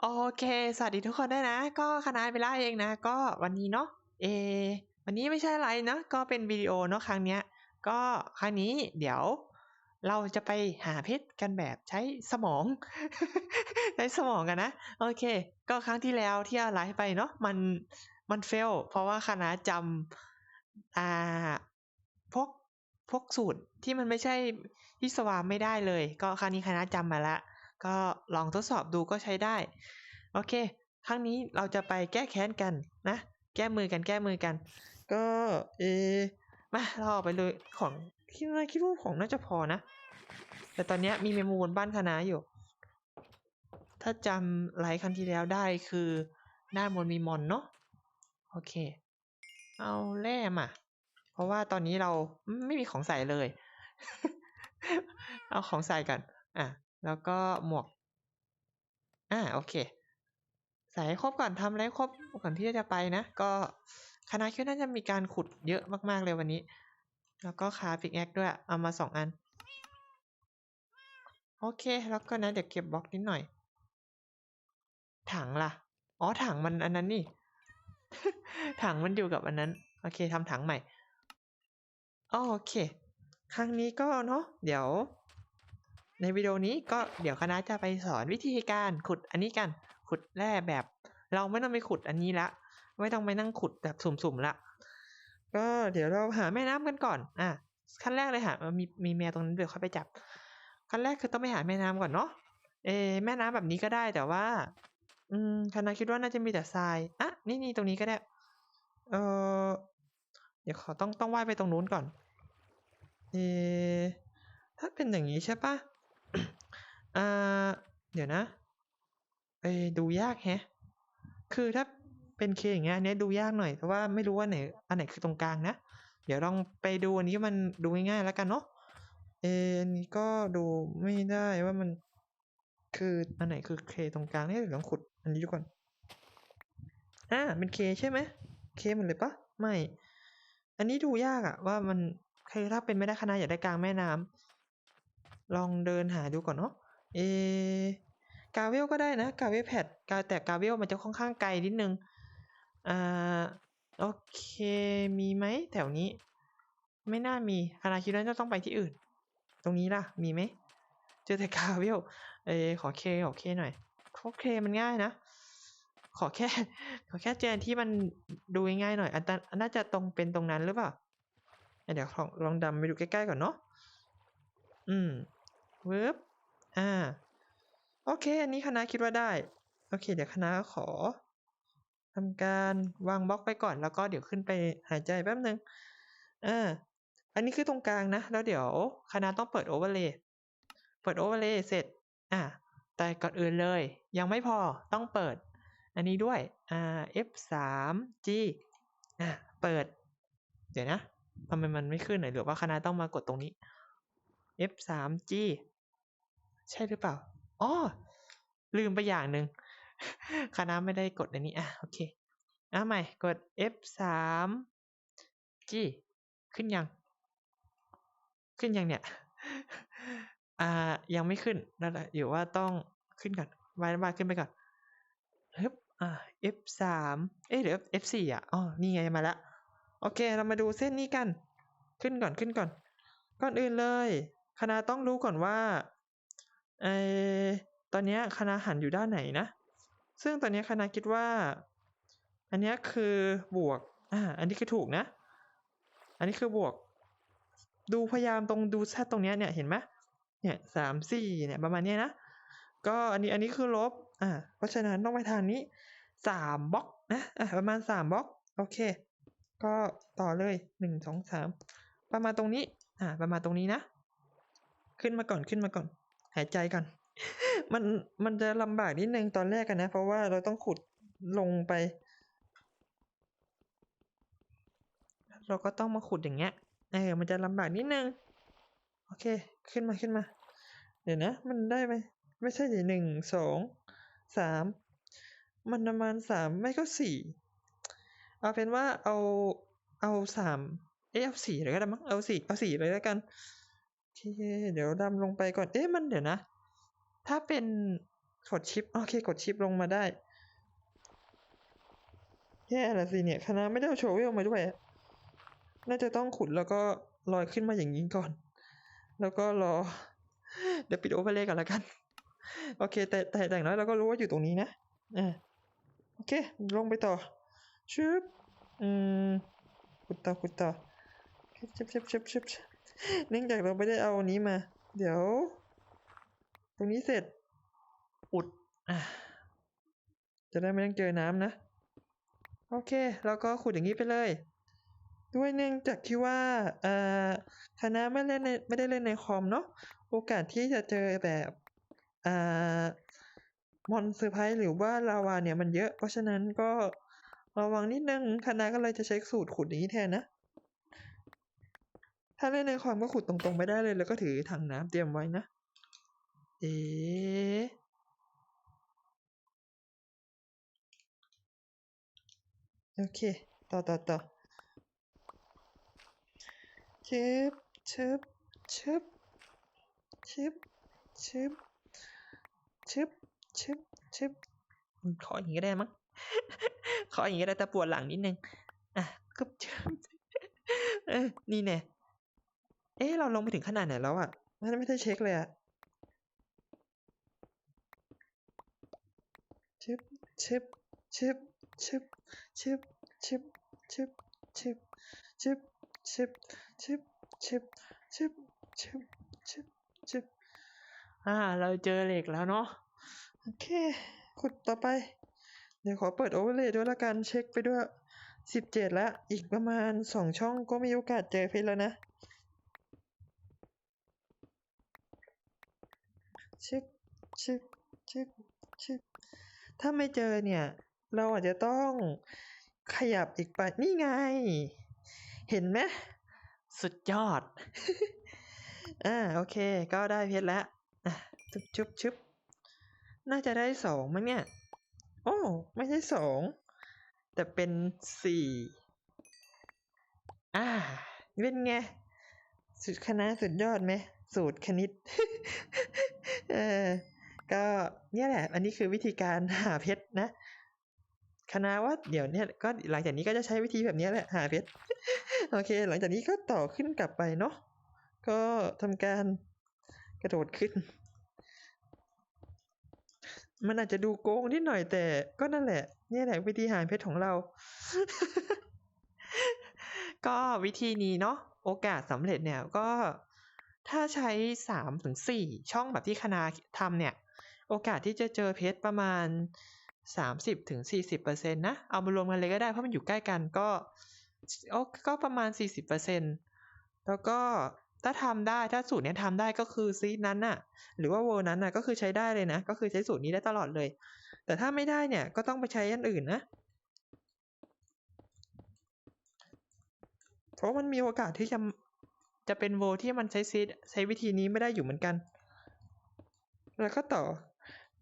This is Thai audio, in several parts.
โอเค สวัสดีทุกคนด้วยนะ ก็คณะเวลาเองนะ ก็วันนี้เนาะ เอ วันนี้ไม่ใช่อะไรเนาะก็เป็นวิดีโอเนาะครั้งเนี้ย ก็ครั้งนี้เดี๋ยว เราจะไปหาเพชรกันแบบใช้สมอง ใช้สมองกันนะ โอเค ก็ครั้งที่แล้วที่อาไลฟ์ไปเนาะ มัน มันเฟล เพราะว่าคณะจำอ่า พวก พวกสูตรที่มันไม่ใช่วิศวะไม่ได้เลย ก็ครั้งนี้คณะจำมาละ ก็ลองทดสอบดูก็ใช้ได้ โอเค ครั้งนี้เราจะไปแก้แค้นกันนะ แก้มือกันแก้มือกัน ก็เอมาเราออกไปเลยของคิดว่าคิดว่าของน่าจะพอนะ แต่ตอนนี้มีเมมูบนบ้านคณะอยู่ ถ้าจำไลฟ์ครั้งที่แล้วได้คือด้านบนมีมอนเนาะโอเค เอาแร่มา เพราะว่าตอนนี้เราไม่มีของใส่เลย เอาของใส่กัน อะ แล้วก็หมวก อ่าโอเค ใส่ให้ครบก่อนทำอะไรครบก่อนที่จะไปนะ ก็คณะคิวน่าจะมีการขุดเยอะมากๆเลยวันนี้ แล้วก็คาฟิกแอคด้วย เอามาสองอัน โอเค แล้วก็นะเดี๋ยวเก็บบล็อกนิดหน่อย ถังล่ะ อ๋อถังมันอันนั้นนี่ ถังมันอยู่กับอันนั้น โอเคทำถังใหม่ โอเค ครั้งนี้ก็เนาะ เดี๋ยว ในวิดีโอนี้ก็เดี๋ยวคณะจะไปสอนวิธีการขุดอันนี้กัน ขุดแร่แบบ เราไม่ต้องไปขุดอันนี้ละ ไม่ต้องไปนั่งขุดแบบสุ่มๆละ ก็เดี๋ยวเราหาแม่น้ำกันก่อน อะ ขั้นแรกเลยหามีมีแมวตรงนั้นเดี๋ยวค่อยไปจับ ขั้นแรกคือต้องไปหาแม่น้ำก่อนเนาะ เอแม่น้ำแบบนี้ก็ได้แต่ว่า อืมคณะคิดว่าน่าจะมีแต่ทราย อะ นี่นี่ตรงนี้ก็ได้ เออเดี๋ยวขอต้องต้องว่ายไปตรงนู้นก่อน เอถ้าเป็นอย่างนี้ใช่ปะ อ่า เดี๋ยวนะเอดูยากแฮะ คือถ้าเป็นเคอย่างเงี้ยนเนี้ยดูยากหน่อย เพราะว่าไม่รู้ว่าไหน อันไหนคือตรงกลางนะ เดี๋ยวลองไปดูอันนี้มันดูง่ายๆแล้วกันเนาะ เออันนี้ก็ดูไม่ได้ว่ามัน คืออันไหนคือเคตรงกลางเนี่ยเดี๋ยวลองขุดอันนี้ดูก่อน อ่า เป็นเคใช่ไหม เคหมดเลยปะไม่ อันนี้ดูยากอะว่ามันคือถ้าเป็นไม่ได้คณะอยากได้กลางแม่น้ำลองเดินหาดูก่อนเนาะ เอกาเวลก็ได้นะกาเวลแพดกาแต่กาเวลมันจะค่อนข้างไกลนิดนึงอ่าโอเคมีไหมแถวนี้ ไม่น่ามีคณะคิดว่าจะต้องไปที่อื่น ตรงนี้ล่ะมีไหมเจอแต่กาเวลเอขอเคขอเคหน่อยขอเคมันง่ายนะ ขอแค่ ขอแค่เจอที่มันดูง่ายๆหน่อยอันนั้นน่าจะตรงเป็นตรงนั้นหรือเปล่าเดี๋ยวลองลองดำไปดูใกล้ๆก่อนเนาะอืมเวิบ อ่า โอเค อันนี้คณะคิดว่าได้ โอเค เดี๋ยวคณะขอทำการวางบล็อกไปก่อนแล้วก็เดี๋ยวขึ้นไปหายใจแป๊บนึงอ่าอันนี้คือตรงกลางนะ แล้วเดี๋ยวคณะต้องเปิดโอเวอร์เลย์เปิดโอเวอร์เลย์เสร็จ อ่าแต่ก่อนอื่นเลย ยังไม่พอต้องเปิด อันนี้ด้วยอ่า F3G อ่าเปิด เดี๋ยวนะทำไมมันไม่ขึ้นหรือว่าคณะต้องมากดตรงนี้ F3G ใช่หรือเปล่าอ๋อลืมไปอย่างหนึ่งคณะไม่ได้กดอันนี้อะโอเคอะใหม่กด F3G ขึ้นยัง ขึ้นยังเนี่ยอ่ายังไม่ขึ้นนั่นแหละอยู่ว่าต้องขึ้นก่อนวายวายขึ้นไปก่อนฮึบอ่า F3 เอ๊ะหรือ F4 อะอ๋อนี่ไงมาล้วโอเค เรามาดูเส้นนี้กัน ขึ้นก่อนขึ้นก่อน ก่อนอื่นเลย คณะต้องรู้ก่อนว่า เอตอนนี้คณะหันอยู่ด้านไหนนะ ซึ่งตอนนี้คณะคิดว่า อันนี้คือบวก อ่า อันนี้คือถูกนะ อันนี้คือบวก ดูพยายามตรงดูแซดตรงนี้เนี่ยเห็นไหมเนี่ยสามสี่เนี่ยประมาณนี้นะ ก็อันนี้อันนี้คือลบ อ่า เพราะฉะนั้นต้องไปทางนี้สามบล็อกนะอะประมาณสามบล็อก โอเค ก็ต่อเลยหนึ่งสองสามประมาณตรงนี้ อ่า ประมาณตรงนี้นะ ขึ้นมาก่อนขึ้นมาก่อน หายใจก่อน มันมันจะลำบากนิดนึงตอนแรกกันนะ เพราะว่าเราต้องขุดลงไป เราก็ต้องมาขุดอย่างเงี้ยเออมันจะลำบากนิดนึง โอเค ขึ้นมาขึ้นมา เดี๋ยวนะ มันได้ไหมไม่ใช่หนึ่งสองสามมันประมาณสามไม่ก็สี่เอาเป็นว่าเอาเอาสามเอ๊ะเอาสี่เลยก็ได้มั้งเอาสี่เอาสี่เลยแล้วกัน เค เดี๋ยวดำลงไปก่อน เอ๊ะมันเดี๋ยวนะ ถ้าเป็นกดชิป โอเค กดชิปลงมาได้แย่ละสิเนี่ยคณะไม่ได้เอาโชว์เวลมาด้วย น่าจะต้องขุดแล้วก็ลอยขึ้นมาอย่างนี้ก่อน แล้วก็รอ เดี๋ยวปิดโอเวอร์เลยก่อนละกัน โอเค แต่แต่แต่างน้อยเราก็รู้ว่าอยู่ตรงนี้นะอ่าโอเค ลงไปต่อชึบอืมขุดต่อขุดต่อชิบชิบชิบชิบชิบ เนื่องจากเราไม่ได้เอาอันนี้มา เดี๋ยว ตรงนี้เสร็จ อุดอะจะได้ไม่ต้องเจอน้ำนะ โอเค แล้วก็ขุดอย่างนี้ไปเลย ด้วยเนื่องจากที่ว่าเอ่อคณะไม่เล่นในไม่ได้เล่นในคอมเนาะ โอกาสที่จะเจอแบบอ่ามอนเซอร์ไพรส์หรือว่าลาวาเนี่ยมันเยอะ เพราะฉะนั้นก็ระวังนิดนึงคณะก็เลยจะใช้สูตรขุดนี้แทนนะ ถ้าเล่นในคอมก็ขุดตรงๆไม่ได้เลยแล้วก็ถือถังน้ำเตรียมไว้นะ เอ๊โอเค ต่อต่อต่อชึบชึบชึบชึบชึบชึบชึบชึบขออย่างนี้ได้มั้ง ขออย่างนี้ได้แต่ปวดหลังนิดนึง อะกึบชึบเออนี่แน่ เอ๊ะเราลงไปถึงขนาดไหนแล้วอะนั่นไม่ได้เช็คเลยอะชึบชึบชึบชึบชึบชึบชึบชึบชึบชึบชึบชึบชึบชึบชึบชึบอ่า เราเจอเหล็กแล้วเนาะโอเคขุดต่อไป เดี๋ยวขอเปิดโอเวอร์เลยด้วยละกันเช็คไปด้วยสิบเจ็ดแล้ว อีกประมาณสองช่องก็มีโอกาสเจอเพชรแล้วนะ ชึบชึบชึบชึบถ้าไม่เจอเนี่ย เราอาจจะต้องขยับอีกไปนี่ไง เห็นไหมสุดยอด อ่าโอเค ก็ได้เพชรแล้วอะชุบชุบชุบน่าจะได้สองมั้งเนี่ย โอ้ไม่ใช่สองแต่เป็นสี่อ่าเป็นไง สุดคณะสุดยอดไหมสูตรคณิต เออ ก็เนี่ยแหละ อันนี้คือวิธีการหาเพชรนะ คณะว่าเดี๋ยวเนี่ยก็หลังจากนี้ก็จะใช้วิธีแบบนี้แหละหาเพชร โอเค หลังจากนี้ก็ต่อขึ้นกลับไปเนาะ ก็ทำการกระโดดขึ้น มันอาจจะดูโกงนิดหน่อยแต่ก็นั่นแหละ เนี่ยแหละวิธีหาเพชรของเรา ก็วิธีนี้เนาะ โอกาสสำเร็จเนี่ยก็ ถ้าใช้สามถึงสี่ช่องแบบที่คณะทำเนี่ย โอกาสที่จะเจอเพชรประมาณสามสิบถึงสี่สิบเปอร์เซ็นต์นะ เอามารวมกันเลยก็ได้เพราะมันอยู่ใกล้กันก็โอ้ก็ประมาณสี่สิบเปอร์เซ็นต์แล้วก็ถ้าทำได้ถ้าสูตรเนี้ยทำได้ก็คือซีดนั้นน่ะ หรือว่าเวอร์นั้นน่ะก็คือใช้ได้เลยนะ ก็คือใช้สูตรนี้ได้ตลอดเลย แต่ถ้าไม่ได้เนี่ยก็ต้องไปใช้อันอื่นนะเพราะมันมีโอกาสที่จะ จะเป็นโวที่มันใช้ซีดใช้วิธีนี้ไม่ได้อยู่เหมือนกัน แล้วก็ต่อ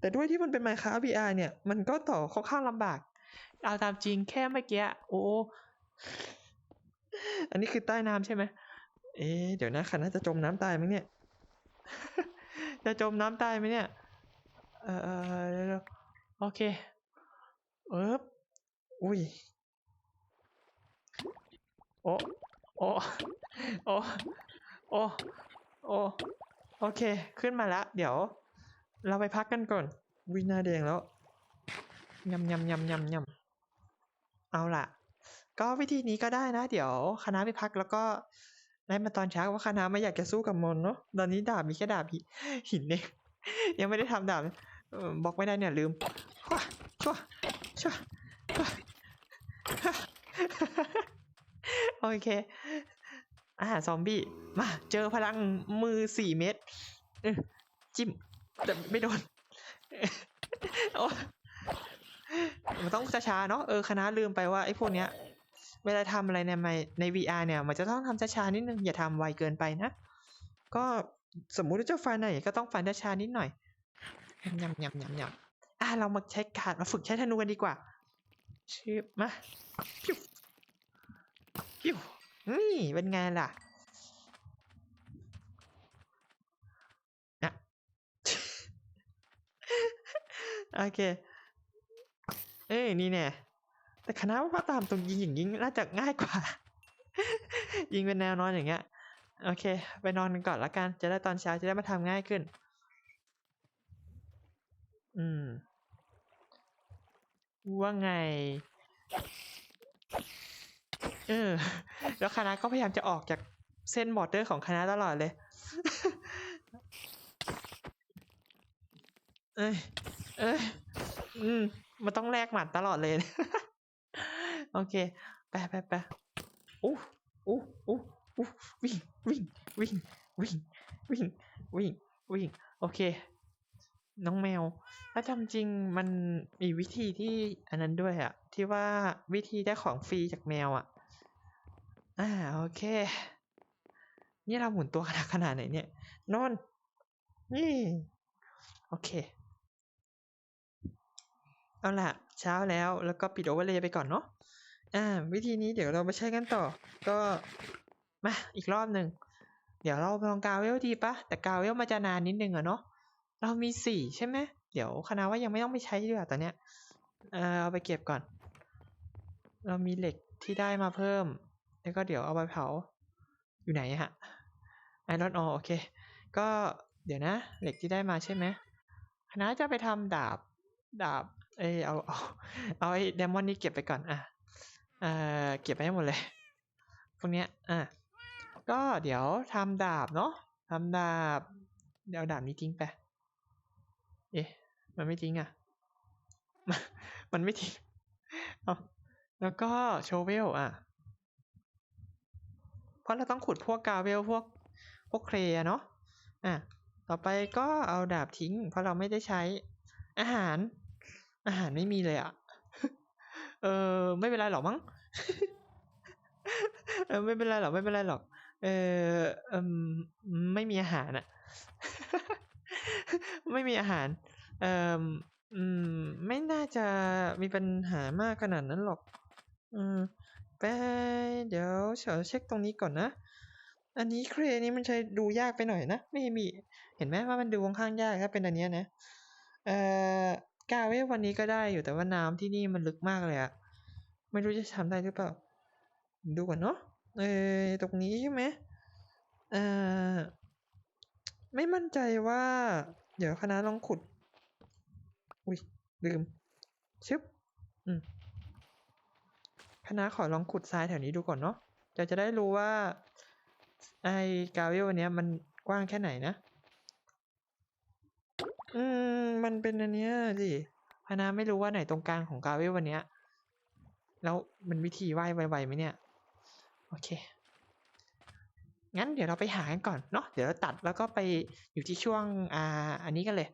แต่ด้วยที่มันเป็น Minecraft VR เนี่ย มันก็ต่อค่อนข้างลำบาก เอาตามจริงแค่เมื่อกี้โอ้อันนี้คือใต้น้ำใช่ไหมเอ๊เดี๋ยวนะคันน่าจะจมน้ำตายมั้งเนี่ย จะจมน้ำตายไหมเนี่ย เออเดี๋ยวโอเคเอ๊บอุ้ย โอ้ โอ้โอ้โอ้โอ้โอเค ขึ้นมาแล้วเดี๋ยว เราไปพักกันก่อน วินาแดงแล้วยำยำยำยำยำเอาล่ะ ก็วิธีนี้ก็ได้นะ เดี๋ยวคณะไปพักแล้วก็ได้มาตอนเช้าว่าคณะไม่อยากจะสู้กับมอนเนาะตอนนี้ดาบมีแค่ดาบหินเองยังไม่ได้ทำดาบบอกไม่ได้เนี่ยลืมชัวชัวชั่วชั่วโอเค อ่าซอมบี้ มา เจอพลังมือสี่เม็ดจิ้ม แต่ไม่โดนมันต้องช้าๆเนาะเออคณะลืมไปว่าไอ้พวกเนี้ย เวลาทำอะไรในในใน VR เนี่ย มันจะต้องทำช้าๆนิดนึง อย่าทำไวเกินไปนะ ก็สมมุติว่าจะฟันไหนก็ต้องฟันช้าๆนิดหน่อยยำยำยำยำอะเรามาใช้การมาฝึกใช้ธนูกันดีกว่าชื่อมาพิ้วพิ้ว นี่เป็นไงล่ะอะโอเค เอ้ยนี่แน่แต่คณะว่าตามตรงยิงอย่างนี้น่าจะง่ายกว่า ยิงเป็นแนวนอนอย่างเงี้ย โอเค ไปนอนกันก่อนละกัน จะได้ตอนเช้าจะได้มาทำง่ายขึ้น อืม ว่าไง เออ แล้วคณะก็พยายามจะออกจากเส้นบอร์เดอร์ของคณะตลอดเลย เอ้ย เอ้ย อืม มันต้องแลกหมัดตลอดเลย โอเค ไปไปไปอู้อู้อู้อู้วิ่ง วิ่ง วิ่ง วิ่ง วิ่ง วิ่ง วิ่ง โอเค น้องแมว ถ้าจำจริงมันมีวิธีที่อันนั้นด้วยอะ ที่ว่าวิธีได้ของฟรีจากแมวอะอ่าโอเค นี่เราหมุนตัวขนาดขนาดไหนเนี่ยนอนนี่โอเค เอาล่ะ เช้าแล้วแล้วก็ปิดโอเวอร์เลยไปก่อนเนาะอ่า วิธีนี้เดี๋ยวเรามาใช้กันต่อ ก็มาอีกรอบหนึ่งเดี๋ยวเราลองกาวเวลดีปะแต่กาวเวลมันจะนานนิดนึงอะเนาะเรามีสี่ใช่ไหมเดี๋ยวคณะว่ายังไม่ต้องไปใช้ดีกว่าตอนเนี้ยเออเอาไปเก็บก่อน เรามีเหล็กที่ได้มาเพิ่ม แล้วก็เดี๋ยวเอาไปเผาอยู่ไหนฮะไอรอนออโอเค ก็เดี๋ยวนะ เหล็กที่ได้มาใช่ไหมคณะจะไปทำดาบดาบเอยเอาเอาเอาไอ้เดมอนนี่เก็บไปก่อนอะเอ่อเก็บไปให้หมดเลยพวกเนี้ยอะก็เดี๋ยวทำดาบเนาะทำดาบ เดี๋ยวดาบนี้ทิ้งไปเอ๊ะมันไม่ทิ้งอะ มันมันไม่ทิ้งเอา แล้วก็โชเวลอะ เพราะเราต้องขุดพวกกาเวลพวกพวกเคลอะเนาะ อะ ต่อไปก็เอาดาบทิ้ง เพราะเราไม่ได้ใช้อาหาร อาหารไม่มีเลยอะเออไม่เป็นไรหรอกมั้ง เออไม่เป็นไรหรอกไม่เป็นไรหรอก เออเอมไม่มีอาหารอะไม่มีอาหาร เอ่ออืม ไม่น่าจะมีปัญหามากขนาดนั้นหรอก อืมไปเดี๋ยวเฉาเช็คตรงนี้ก่อนนะ อันนี้เครนี้มันใช้ดูยากไปหน่อยนะไม่มี เห็นไหมว่ามันดูค่อนข้างยากถ้าเป็นอันเนี้ยนะ เอ่อกาเววันนี้ก็ได้อยู่แต่ว่าน้ำที่นี่มันลึกมากเลยอะไม่รู้จะทำได้หรือเปล่า ดูก่อนเนาะเออตรงนี้ใช่ไหมเอ่อไม่มั่นใจว่า เดี๋ยวคณะลองขุด อุ้ยลืมชึบอืม คณะขอลองขุดทรายแถวนี้ดูก่อนเนาะเราจะได้รู้ว่า ไอ้กาเวลอันนี้มันกว้างแค่ไหนนะ อืม มันเป็นอันเนี้ยสิคณะไม่รู้ว่าไหนตรงกลางของกาเวลวันนี้แล้วมันวิธีว่ายไวๆไหมเนี่ย โอเค งั้นเดี๋ยวเราไปหากันก่อนเนาะ เดี๋ยวเราตัดแล้วก็ไปอยู่ที่ช่วงอ่าอันนี้กันเลย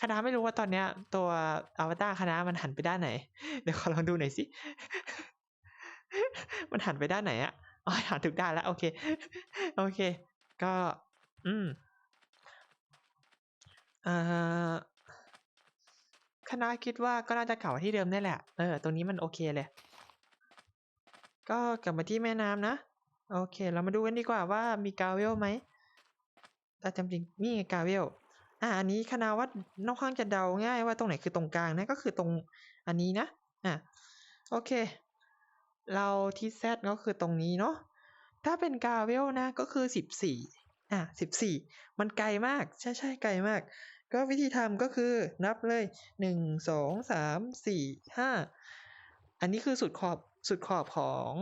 คณะไม่รู้ว่าตอนเนี้ย ตัวอวตารคณะมันหันไปด้านไหน เดี๋ยวขอลองดูหน่อยสิ มันหันไปด้านไหนอะอ๋อหันถูกด้านแล้ว โอเค โอเค ก็ อืมเอ่อคณะคิดว่าก็น่าจะกลับมาที่เดิมนี่แหละ เออ ตรงนี้มันโอเคเลย ก็กลับมาที่แม่น้ำนะ โอเค เรามาดูกันดีกว่าว่ามีกาเวลไหมแต่จำจริงนี่กาเวลอ่าอันนี้คณะว่านอกข้างจะเดาง่ายว่าตรงไหนคือตรงกลางนะ ก็คือตรงอันนี้นะ อะโอเค เราที่แซดก็คือตรงนี้เนาะถ้าเป็นกาเวลนะก็คือสิบสี่อะสิบสี่มันไกลมาก ใช่ใช่ไกลมาก ก็วิธีทำก็คือนับเลยหนึ่งสองสามสี่ห้าอันนี้คือสุดขอบสุดขอบของ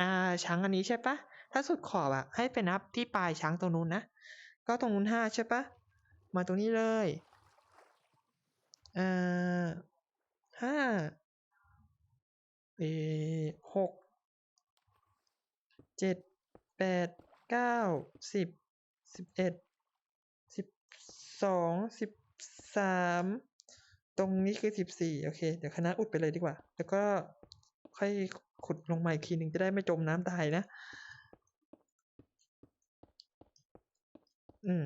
อ่าช้างอันนี้ใช่ปะถ้าสุดขอบอะให้ไปนับที่ปลายช้างตรงนู้นนะ ก็ตรงนู้นห้าใช่ปะมาตรงนี้เลยอ่าห้า เออหกเจ็ดแปดเก้าสิบสิบเอ็ดสิบสองสิบสามตรงนี้คือสิบสี่โอเค เดี๋ยวคณะอุดไปเลยดีกว่า แล้วก็ค่อยขุดลงมาอีกทีหนึ่งจะได้ไม่จมน้ำตายนะ อืม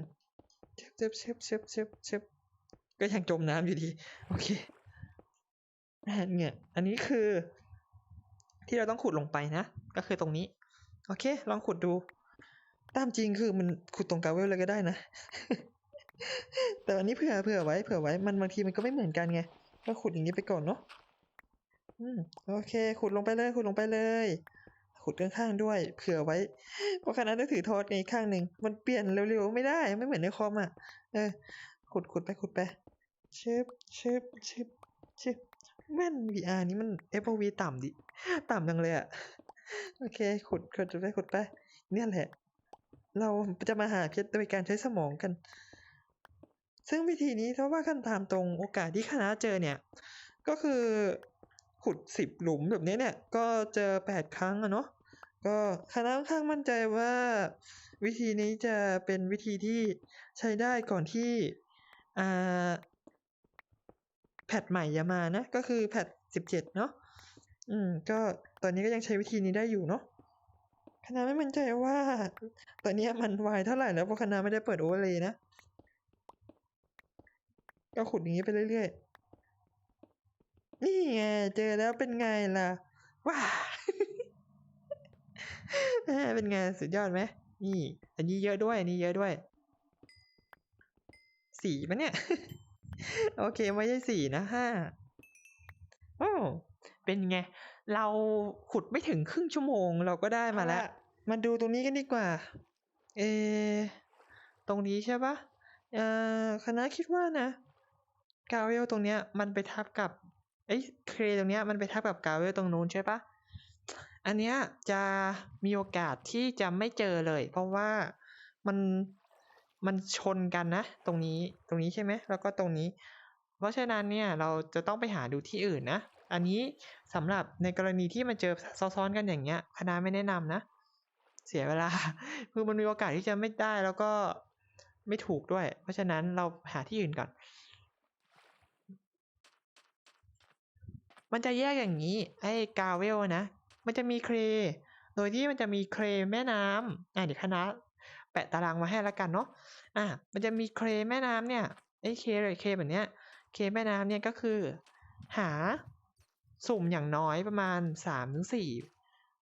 เชบเชบเชบเชบเชบเชบก็ยังจมน้ำอยู่ดี โอเคอ่เนี่ยอันนี้คือ ที่เราต้องขุดลงไปนะ ก็คือตรงนี้ โอเค ลองขุดดู ตามจริงคือมันขุดตรงกาเวลเลยก็ได้นะ แต่อันนี้เผื่อเผื่อไว้เผื่อไว้ มันบางทีมันก็ไม่เหมือนกันไง ก็ขุดอย่างนี้ไปก่อนเนาะ อืม โอเค ขุดลงไปเลย ขุดลงไปเลย ขุดข้างๆด้วย เผื่อไว้ เพราะขณะนั้นถือทอดในข้างหนึ่ง มันเปลี่ยนเร็วๆไม่ได้ ไม่เหมือนในคอมอะ เออ ขุดขุดไปขุดไปชึบชึบชึบชึบ แม่น VR นี้มัน FOV ต่ำดิ ต่ำจังเลยอะโอเค ขุดขุดไปขุดไป เนี่ยแหละ เราจะมาหาเพชรโดยการใช้สมองกัน ซึ่งวิธีนี้ถ้าว่ากันตามตรงโอกาสที่คณะเจอเนี่ย ก็คือขุดสิบหลุมแบบนี้เนี่ย ก็เจอแปดครั้งอะเนาะก็คณะค่อนข้างมั่นใจว่าวิธีนี้จะเป็นวิธีที่ใช้ได้ก่อนที่อ่า แพทใหม่จะมานะ ก็คือแพทสิบเจ็ดเนาะอืม ก็ตอนนี้ก็ยังใช้วิธีนี้ได้อยู่เนาะคณะไม่มั่นใจว่า ตอนนี้มันวายเท่าไหร่แล้วเพราะคณะไม่ได้เปิดโอเวอร์เลยนะ ก็ขุดอย่างนี้ไปเรื่อยๆ นี่ไงเจอแล้วเป็นไงล่ะ ว้าแหม่เป็นไงสุดยอดไหมนี่ อันนี้เยอะด้วย อันนี้เยอะด้วย สี่ปะเนี่ย โอเคไม่ใช่สี่นะห้าโอ้เป็นไง เราขุดไม่ถึงครึ่งชั่วโมงเราก็ได้มาแล้ว มาดูตรงนี้กันดีกว่า เอ ตรงนี้ใช่ปะเอ่อคณะคิดว่านะ กาเวลตรงเนี้ย มันไปทับกับเอ้ยเครตรงเนี้ยมันไปทับกับกาเวลตรงนู้นใช่ปะอันเนี้ยจะมีโอกาสที่จะไม่เจอเลย เพราะว่ามัน มันชนกันนะ ตรงนี้ตรงนี้ใช่ไหมแล้วก็ตรงนี้ เพราะฉะนั้นเนี่ยเราจะต้องไปหาดูที่อื่นนะ อันนี้สำหรับในกรณีที่มันเจอซ้อนๆกันอย่างเงี้ยคณะไม่แนะนำนะ เสียเวลาคือมันมีโอกาสที่จะไม่ได้แล้วก็ไม่ถูกด้วย เพราะฉะนั้นเราหาที่อื่นก่อน มันจะแยกอย่างนี้ ไอ้กาเวลนะ มันจะมีเคร โดยที่มันจะมีเครแม่น้ำอะเดี๋ยวคณะ แปะตารางมาให้แล้วกันเนาะอะมันจะมีเครแม่น้ำเนี่ยไอ้เคเคแบบเนี้ยเคแม่น้ำเนี่ยก็คือ หาสุ่มอย่างน้อยประมาณสามถึงสี่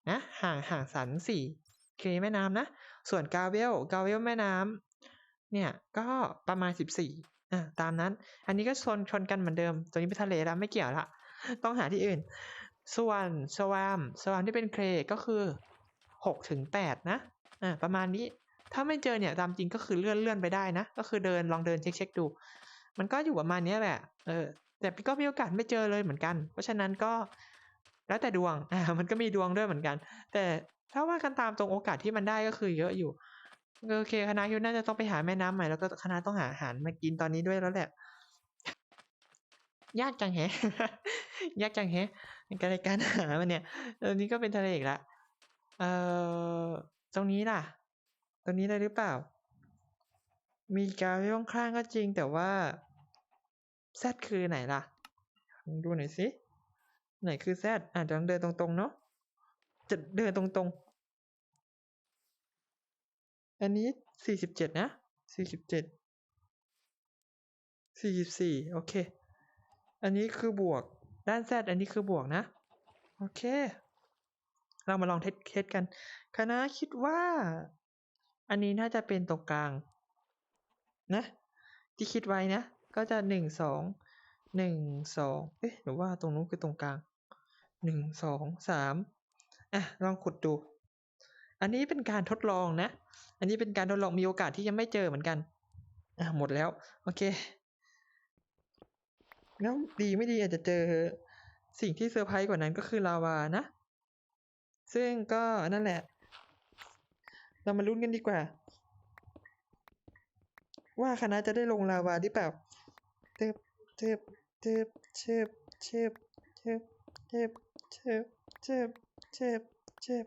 นะห่างห่างสามถึงสี่เคแม่น้ำนะ ส่วนกาเวลกาเวลแม่น้ำเนี่ยก็ประมาณสิบสี่อะตามนั้น อันนี้ก็ชนชนกันเหมือนเดิม ตัวนี้เป็นทะเลแล้วไม่เกี่ยวละ ต้องหาที่อื่น ส่วนสวามสวามที่เป็นเคก็คือหกถึงแปดนะอ่าประมาณนี้ ถ้าไม่เจอเนี่ยตามจริงก็คือเลื่อนเลื่อนไปได้นะ ก็คือเดินลองเดินเช็คเช็คดู มันก็อยู่ประมาณนี้แหละ เออ แต่ก็มีโอกาสไม่เจอเลยเหมือนกัน เพราะฉะนั้นก็แล้วแต่ดวง อ่า มันก็มีดวงด้วยเหมือนกัน แต่ถ้าว่ากันตามตรงโอกาสที่มันได้ก็คือเยอะอยู่ โอเค คณะยุน่าจะต้องไปหาแม่น้ำใหม่ แล้วก็คณะต้องหาอาหารมากินตอนนี้ด้วยแล้วแหละ ยากจังแฮะยากจังแฮะในการในการหามันเนี่ยตอนนี้ก็เป็นทะเลอีกละ เอ่อ ตรงนี้ล่ะ รงนี้ได้หรือเปล่า มีกาไว้ข้างก็จริงแต่ว่าแซดคือไหนล่ะลองดูหน่อยสิ ไหนคือแซดอะต้องเดินตรงๆเนาะจะเดินตรงๆ อันนี้สี่สิบเจ็ดนะสี่สิบเจ็ดสี่สิบสี่โอเค อันนี้คือบวกด้านแซดอันนี้คือบวกนะ โอเค เรามาลองเทสเทสกัน คณะคิดว่า อันนี้น่าจะเป็นตรงกลาง นะ ที่คิดไว้นะ ก็จะหนึ่งสองหนึ่งสองเอ๊ะหรือว่าตรงนู้นคือตรงกลางหนึ่งสองสามอะลองขุดดู อันนี้เป็นการทดลองนะ อันนี้เป็นการทดลองมีโอกาสที่จะไม่เจอเหมือนกันอะหมดแล้ว โอเค แล้วดีไม่ดีอาจจะเจอสิ่งที่เซอร์ไพรส์กว่านั้นก็คือลาวานะ ซึ่งก็นั่นแหละ เรามาลุ้นกันดีกว่า ว่าคณะจะได้ลงลาวาหรือเปล่าเทิบเทิบเทิบเชิบเชิบเชิบเชิบเชิบเชิบเชิบเชิบ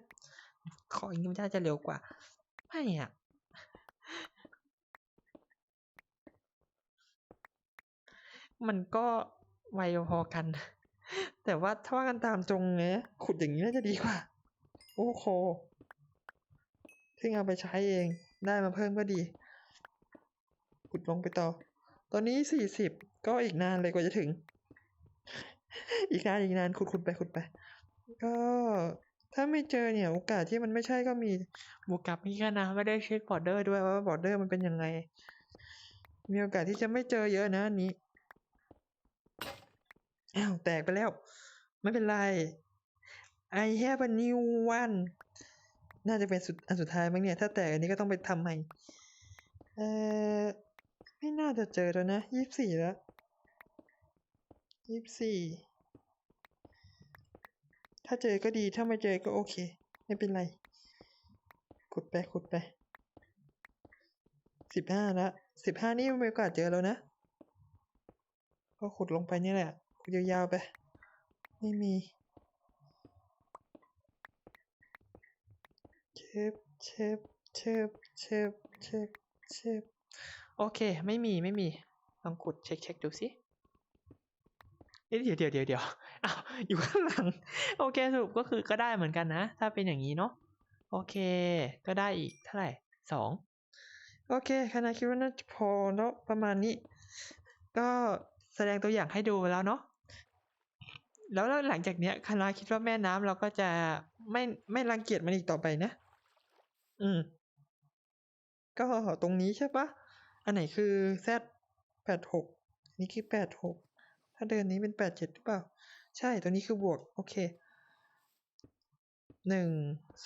ขออย่างนี้มันน่าจะเร็วกว่า ไม่อะมันก็ไวพอกัน แต่ว่าถ้าว่ากันตามตรงเนี้ยขุดอย่างนี้น่าจะดีกว่า โอ้โห ซึ่งเอาไปใช้เองได้มาเพิ่มก็ดีขุดลงไปต่อ ตอนนี้สี่สิบก็อีกนานเลยกว่าจะถึง อีกนานอีกนานขุดขุดไปขุดไป ก็ถ้าไม่เจอเนี่ยโอกาสที่มันไม่ใช่ก็มีบวกกับนี่ก็นะไม่ได้เช็คบอร์เดอร์ด้วยว่าบอร์เดอร์มันเป็นยังไง มีโอกาสที่จะไม่เจอเยอะนะอันนี้อ้าวแตกไปแล้ว ไม่เป็นไร I have a new one น่าจะเป็นสุดอันสุดท้ายมั้งเนี่ย ถ้าแตกอันนี้ก็ต้องไปทำใหม่ เออไม่น่าจะเจอแล้วนะยี่สิบสี่แล้วยี่สิบสี่ ถ้าเจอก็ดี ถ้าไม่เจอก็โอเค ไม่เป็นไร ขุดไป ขุดไปสิบห้าละสิบห้านี่มีโอกาสเจอแล้วนะ ก็ขุดลงไปนี่แหละ ขุดยาวๆไป ไม่มี ชิบเชิบเชิบเชิบเชิบเชิบโอเค ไม่มีไม่มี ลองขุดเช็คเช็คดูสิเอ๊ะเดี๋ยวเดี๋ยวเดี๋ยวเดี๋ยวอ้าวอยู่ข้างหลัง โอเคสรุปก็คือก็ได้เหมือนกันนะ ถ้าเป็นอย่างนี้เนาะ โอเค ก็ได้อีกเท่าไหร่สองโอเคคณะคิดว่าน่าจะพอแล้วประมาณนี้ ก็แสดงตัวอย่างให้ดูแล้วเนาะแล้วหลังจากเนี้ยคณะคิดว่าแม่น้ำเราก็จะไม่ไม่รังเกียจมันอีกต่อไปนะ อืม ก็ตรงนี้ใช่ปะ อันไหนคือ Z แปดหกนี่คือแปดหก ถ้าเดินนี้เป็นแปดเจ็ดหรือเปล่า ใช่ ตัวนี้คือบวก โอเค หนึ่ง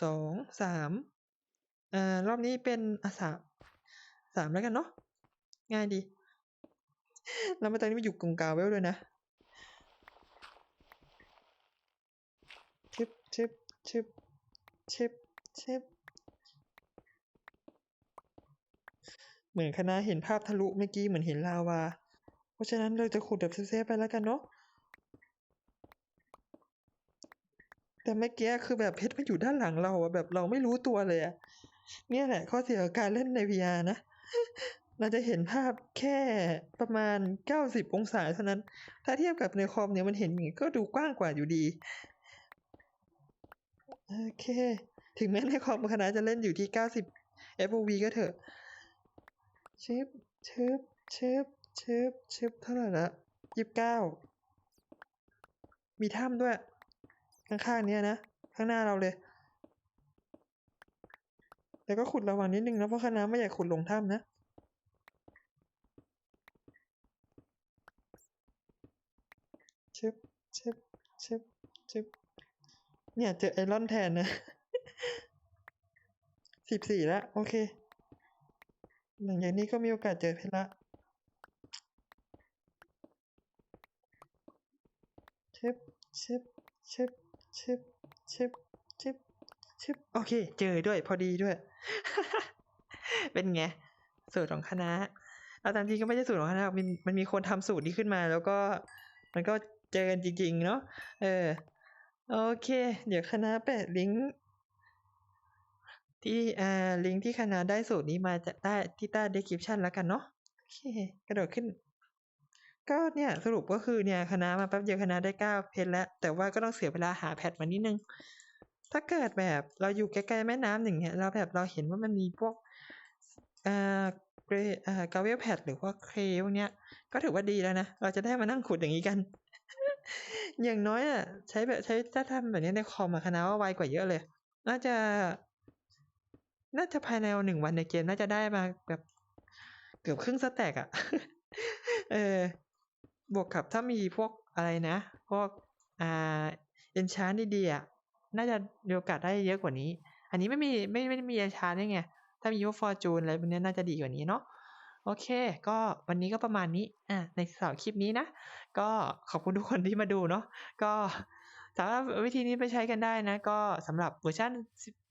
สอง สามอ่ารอบนี้เป็นอะสามสามแล้วกันเนาะ ง่ายดี แล้วมาตอนนี้มาอยู่กลางกาวเวลด้วยนะชิบชิบชิบชิบชิบ เหมือนคณะเห็นภาพทะลุเมื่อกี้เหมือนเห็นลาวา เพราะฉะนั้นเราจะขุดแบบเซฟๆไปแล้วกันเนาะแต่เมื่อกี้คือแบบเพชรมันอยู่ด้านหลังเราอะแบบเราไม่รู้ตัวเลยอะเนี่ยแหละ ข้อเสียของการเล่นใน VR นะ เราจะเห็นภาพแค่ประมาณ 90 องศาเท่านั้น ถ้าเทียบกับในคอมเนี่ยมันเห็นอย่างนี้ก็ดูกว้างกว่าอยู่ดี โอเค ถึงแม้ในคอมคณะจะเล่นอยู่ที่ 90 FOV ก็เถอะ ชิบชิบชิบชิบชิบเท่าไหร่ละยี่สิบเก้ามีถ้ำด้วย ข้างๆเนี้ยนะ ข้างหน้าเราเลย แล้วก็ขุดระวังนิดนึงนะเพราะคณะไม่อยากขุดลงถ้ำนะชึบชึบชึบชึบเนี่ยเจอไอรอนแทนนะสิบสี่แล้ว โอเค หลังจากนี้ก็มีโอกาสเจอเพชรละชึบชึบชึบชึบชึบชึบชึบโอเค เจอด้วยพอดีด้วย เป็นไง สูตรของคณะเอาตามจริงก็ไม่ใช่สูตรของคณะมันมันมีคนทำสูตรนี้ขึ้นมา แล้วก็มันก็เจอกันจริงๆเนาะเออ โอเค เดี๋ยวคณะแปะลิงก์ ที่อ่าลิงก์ที่คณะได้สูตรนี้มาจะได้ที่ใต้ description แล้วกันเนาะโอเคกระโดดขึ้น ก็เนี่ยสรุปก็คือเนี่ยคณะมาแป๊บเดียวคณะได้เก้าเพชรแล้ว แต่ว่าก็ต้องเสียเวลาหาแพทมานิดนึง ถ้าเกิดแบบเราอยู่ใกล้ๆแม่น้ำอย่างเงี้ยเราแบบเราเห็นว่ามันมีพวกอ่าเกรอ่ากาเวลแพดหรือว่าเครพวกเนี้ย ก็ถือว่าดีแล้วนะ เราจะได้มานั่งขุดอย่างนี้กัน อย่างน้อยอะใช้แบบใช้ถ้าทำแบบนี้ในคอมคณะว่าไวกว่าเยอะเลย น่าจะ น่าจะภายในหนึ่งวันในเกมน่าจะได้มาแบบเกือบครึ่งสแต็กอะเออบวกกับถ้ามีพวกอะไรนะ พวกอ่าเอนชานดีๆอะน่าจะมีโอกาสได้เยอะกว่านี้ อันนี้ไม่มีไม่ไม่มีเอนชานได้ไง ถ้ามีพวกฟอร์จูนอะไรพวกนี้น่าจะดีกว่านี้เนาะโอเค ก็วันนี้ก็ประมาณนี้ อะ ในสำหรับคลิปนี้นะ ก็ขอบคุณทุกคนที่มาดูเนาะ ก็ สามารถวิธีนี้ไปใช้กันได้นะ ก็สำหรับเวอร์ชัน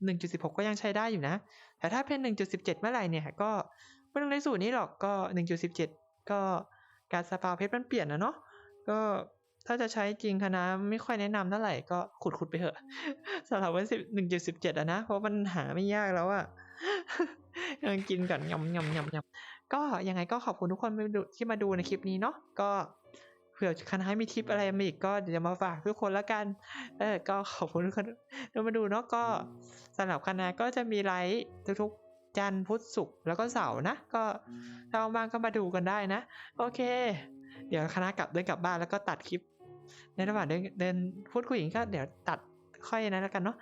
1.16 ก็ยังใช้ได้อยู่นะ แต่ถ้าเป็น 1.17 เมื่อไหร่เนี่ยก็ไม่ต้องในสูตรนี้หรอกก็ 1.17 ก็การสปาวเพชรมันเปลี่ยนนะเนาะก็ถ้าจะใช้จริงคณะไม่ค่อยแนะนำเท่าไหร่ก็ขุดๆไปเถอะสำหรับวัน1.17อะนะ เพราะมันหาไม่ยากแล้วอะยังกินก่อนยำยำยำยำก็ยังไงก็ขอบคุณทุกคนที่มาดูในคลิปนี้เนาะก็ เผื่อคณะมีทิปอะไรมาอีกก็เดี๋ยวมาฝากทุกคนแล้วกัน เออ ก็ขอบคุณทุกคนที่มาดูเนาะก็สำหรับคณะก็จะมีไลฟ์ทุกๆ จันทร์พุธศุกร์แล้วก็เสาร์นะ ก็ถ้าว่างๆก็มาดูกันได้นะ โอเค เดี๋ยวคณะกลับเดินกลับบ้านแล้วก็ตัดคลิป ในระหว่างเดินเดินพูดคุยกันก็เดี๋ยวตัดค่อยนั้นแล้วกันเนาะ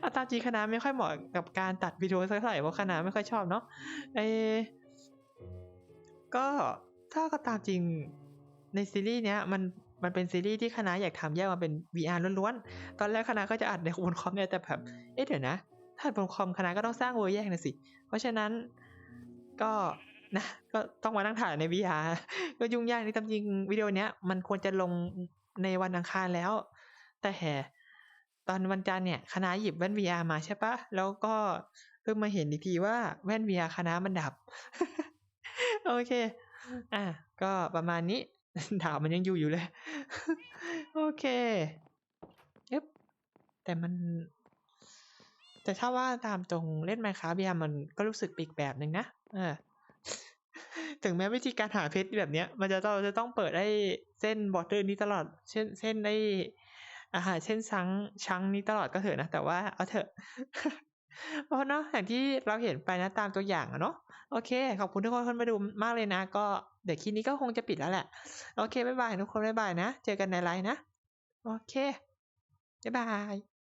เอาตามจริงคณะไม่ค่อยเหมาะกับการตัดวิดีโอสักเท่าไหร่เพราะคณะไม่ค่อยชอบเนาะไอก็ถ้าก็ตามจริง ในซีรีส์เนี้ยมันมันเป็นซีรีส์ที่คณะอยากทำแยกมาเป็น VR ล้วนๆ ตอนแรกคณะก็จะอัดในบนคอมเนี่ยแต่แบบ เอ๊ะเดี๋ยวนะ ถ้าอัดบนคอมคณะก็ต้องสร้างเวอร์แยกนะสิ เพราะฉะนั้นก็นะก็ต้องมานั่งถ่ายใน VR ก็ยุ่งยากนี่ตามจริงวิดีโอเนี้ยมันควรจะลงในวันอังคารแล้ว แต่แห่ตอนวันจันทร์เนี่ยคณะหยิบแว่น VR มาใช่ปะแล้วก็เพิ่งมาเห็นอีกทีว่าแว่น VR คณะมันดับ โอเค อะก็ประมาณนี้ ดาวมันยังอยู่อยู่เลย โอเคยึบแต่มัน แต่ถ้าว่าตามตรงเล่น Minecraft VR มันก็รู้สึกอีกแบบหนึ่งนะเออถึงแม้วิธีการหาเพชรแบบเนี้ย มันจะต้องจะต้องเปิดไอ้เส้นบอร์เดอร์นี้ตลอด เช่นเส้นไอ้อาหารเช่นซังชังนี้ตลอดก็เถอะนะ แต่ว่าเอาเถอะเพราะเนาะอย่างที่เราเห็นไปนะตามตัวอย่างอะเนาะโอเค ขอบคุณทุกคนที่มาดูมากเลยนะ ก็ เดี๋ยวคลิปนี้ก็คงจะปิดแล้วแหละ โอเค บ๊ายบายทุกคน บ๊ายบายนะ เจอกันในไลน์นะ โอเค บ๊ายบาย